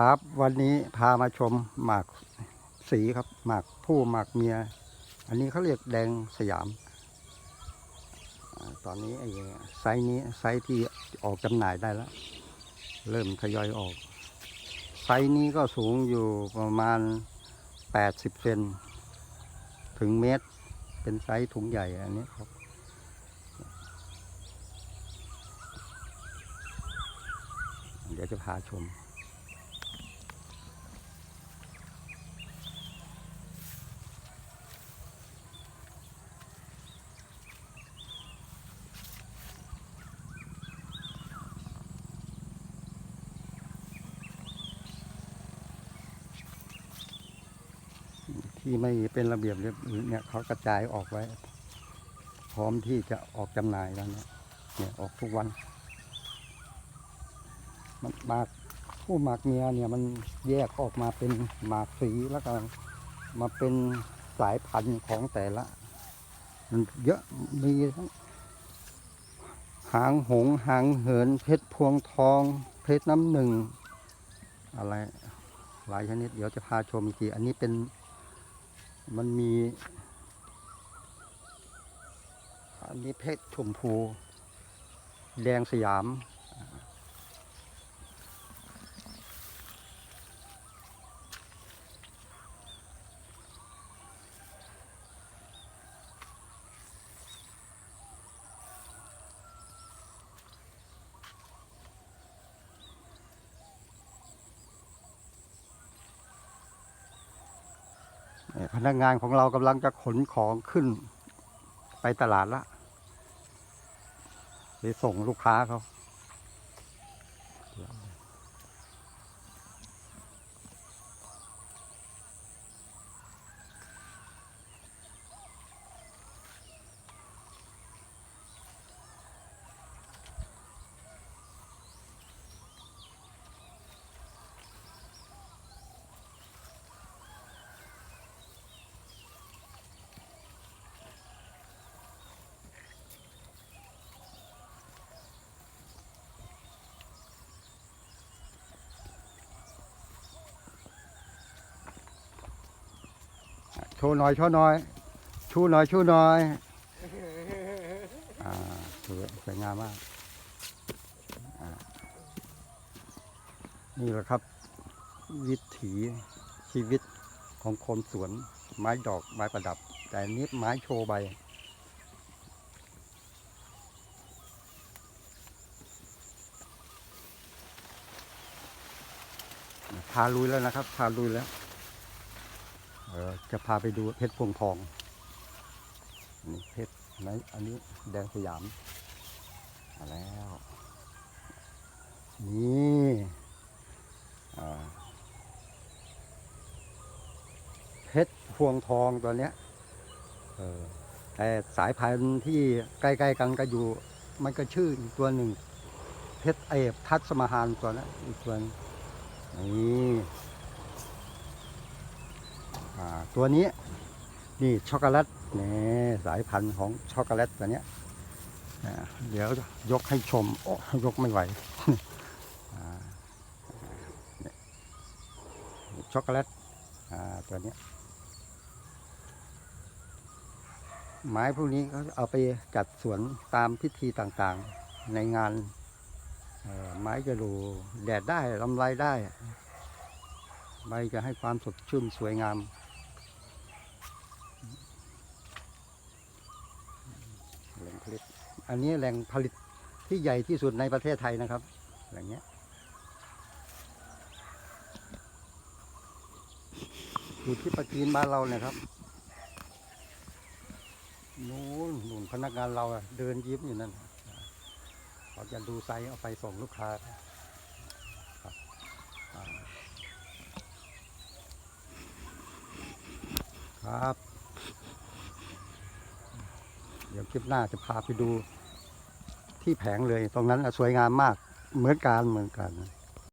ครับ วันนี้พามาชมหมากสีครับ หมากผู้หมากเมีย อันนี้เขาเรียกแดงสยาม ตอนนี้ไอ้ไซส์นี้ไซส์ที่ออกจำหน่ายได้แล้ว เริ่มทยอยออก ไซส์นี้ก็สูงอยู่ประมาณ 80 เซนถึงเมตร เป็นไซส์ถุงใหญ่อันนี้ครับเดี๋ยวจะพาชม ที่ไม่เป็นระเบียบเรียบเนี่ยเขากระจายออกไว้ พร้อมที่จะออกจำหน่ายแล้วเนี่ยเนี่ยออกทุกวัน มันหมากผู้หมากเมียเนี่ยมันแยกออกมาเป็นหมากสีแล้วก็มาเป็นสายพันธุ์ของแต่ละ มันเยอะมีทั้งหางหงหางเหิน เพชรพวงทอง เพชรน้ำหนึ่ง อะไรหลายชนิด เดี๋ยวจะพาชมอีกที อันนี้เป็น มันมี อันนี้เพชรชมพู แดงสยาม พนักงานของเรากำลังจะขนของขึ้นไปตลาดละ ไปส่งลูกค้าเขา ว์หน่อยโชว์หน่อย ชูหน่อยชูหน่อย อ่าสวยสวยงามมากนี่แหละครับ วิถีชีวิตของคนสวน ไม้ดอกไม้ประดับ แต่นนี้ไม้โชว์ใบพาลุยแล้วนะครับพาลุยแล้ว จะพาไปดูเพชรพวงทองนี่เพชรไหนอันนี้แดงสยามมาแล้ว นี่เพชรพวงทองตัวเนี้ยแต่สายพันธุ์ที่ใกล้ๆกันก็อยู่ มันก็ชื่ออีกตัวหนึ่ง เพชรเอฟทัศมหานตัวนั้นอีกตัวนี่ ตัวนี้นี่ช็อกโกแลตนี่สายพันธุ์ของช็อกโกแลตตัวนี้เดี๋ยวยกให้ชมโอ้ยกไม่ไหวช็อกโกแลตตัวนี้ไม้พวกนี้เขาเอาไปจัดสวนตามพิธีต่างๆในงานไม้จะดูแดดได้ลำไรได้ใบจะให้ความสดชื่นสวยงาม แหล่งผลิต อันนี้แหล่งผลิตที่ใหญ่ที่สุดในประเทศไทยนะครับแหล่งเนี้ยอยู่ที่ประจีนบ้านเราเนี่ยครับนู้นนู่นพนักงานเราเดินยิ้มอยู่นั่นเขาจะดูไซส์เอาไปส่งลูกค้าครับ เดี๋ยวคลิปหน้าจะพาไปดู ที่แผงเลย ตรงนั้นสวยงามมากเหมือนกันเหมือนกัน